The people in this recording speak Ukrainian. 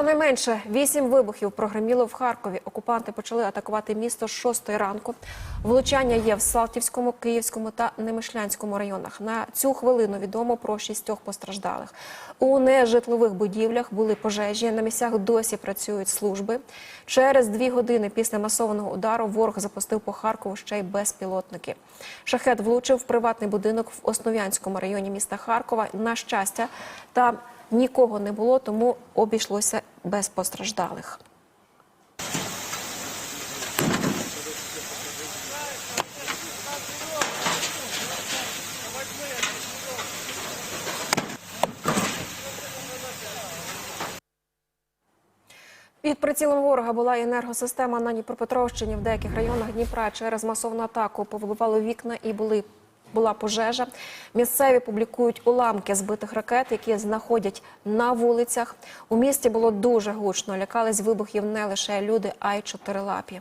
Щонайменше вісім вибухів прогреміло в Харкові. Окупанти почали атакувати місто з 6 ранку. Влучання є в Салтівському, Київському та Немишлянському районах. На цю хвилину відомо про шістьох постраждалих. У нежитлових будівлях були пожежі. На місцях досі працюють служби. Через дві години після масованого удару ворог запустив по Харкову ще й безпілотники. Шахет влучив в приватний будинок в Основ'янському районі міста Харкова. На щастя, там нікого не було, тому обійшлося без постраждалих. Під прицілом ворога була енергосистема на Дніпропетровщині. В деяких районах Дніпра через масовну атаку повибивало вікна і були. Була пожежа. Місцеві публікують уламки збитих ракет, які знаходять на вулицях. У місті було дуже гучно. Лякались вибухів не лише люди, а й чотирилапі.